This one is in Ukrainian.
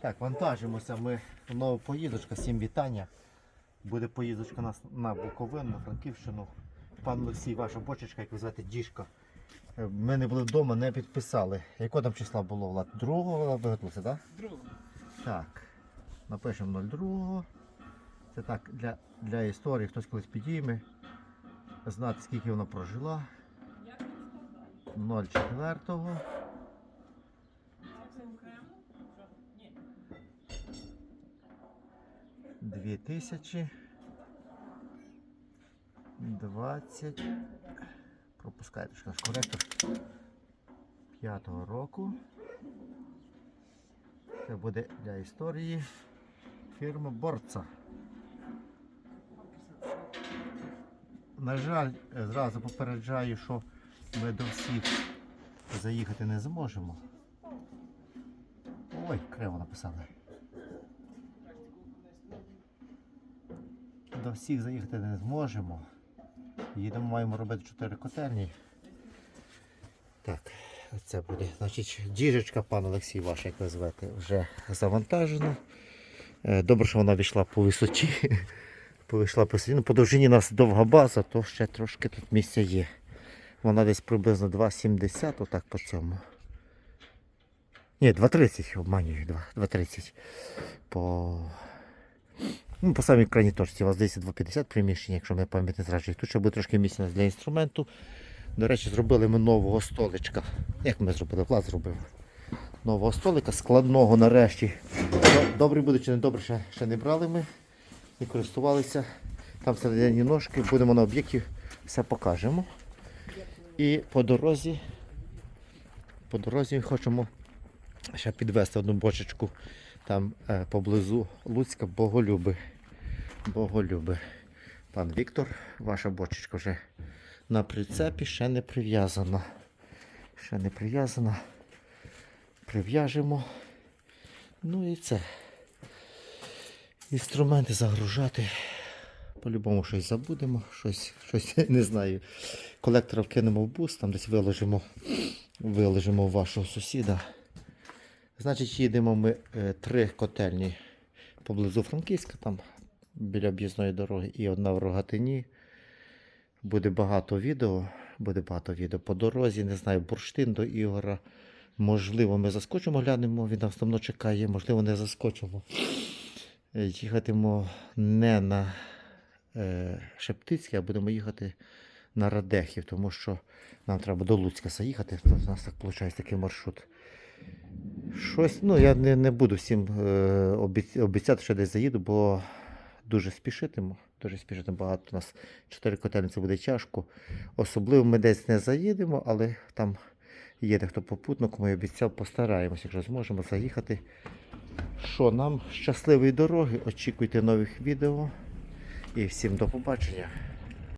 Так, вантажимося ми знову поїздочка, всім вітання. Буде поїздочка нас на Буковину, на Франківщину. Пан Олексій, ваша бочечка, як ви звете, діжка. Е, Ми не були вдома, не підписали. Якого там числа було, Влад? Другого виготовилося, так? Другого. Так. Напишемо 02. Це так для, для історії, хтось колись підійме. Знати, скільки вона прожила. 04. Дві тисячі двадцять. Пропускайте що наш коректор п'ятого року. Це буде для історії фірма Борца. На жаль, зразу попереджаю, що ми до всіх заїхати не зможемо. Ой, криво написали. До всіх заїхати не зможемо. Їдемо, маємо робити 4 котельні. Так, це буде. Значить, діжечка, пан Олексій, ваш, як ви звете, вже завантажена. Е, Добре, що вона війшла по висоті. Повийшла по. Ну, по довжині у нас довга база, то ще трошки тут місця є. Вона десь приблизно 2,70, отак по цьому. Ні, 2,30, обманюю, 2,30. По... Ну, по самій крайній точці. У вас десь 2,50 приміщення, якщо мене пам'ять не зраджує. Тут ще буде трошки місця для інструменту. До речі, зробили ми нового столичка. Як ми зробили? Влад зробив. Нового столика, складного нарешті. Ну, Добрий буде чи не добре, ще, ще не брали ми і користувалися. Там всередині ножки, будемо на об'єкті, все покажемо. І по дорозі, по дорозі хочемо ще підвести одну бочечку там е, поблизу Луцька Боголюби. Боголюби. Пан Віктор, ваша бочечка вже на прицепі ще не прив'язана. Ще не прив'язана. Прив'яжемо. Ну і це. Інструменти загружати. По-любому щось забудемо, щось, щось не знаю. Колектора вкинемо в бус, там десь виложимо, виложимо вашого сусіда. Значить, їдемо ми е, три котельні поблизу Франківська, там біля об'їзної дороги і одна в Рогатині. Буде багато відео. Буде багато відео по дорозі. Не знаю, бурштин до Ігора. Можливо, ми заскочимо, глянемо, він нас давно чекає, можливо, не заскочимо. Е, Їхатимо не на е, Шептицьке, а будемо їхати на Радехів, тому що нам треба до Луцька заїхати. У нас так виходить такий маршрут. Щось, ну я не, не буду всім е, обіцяти, що десь заїду, бо дуже спішитиму. Дуже спішитиму. Багато у нас чотири котельні це буде тяжко. Особливо ми десь не заїдемо, але там є дехто попутно, кому я обіцяв, постараємось, якщо зможемо заїхати. Що нам щасливої дороги, очікуйте нових відео і всім до побачення.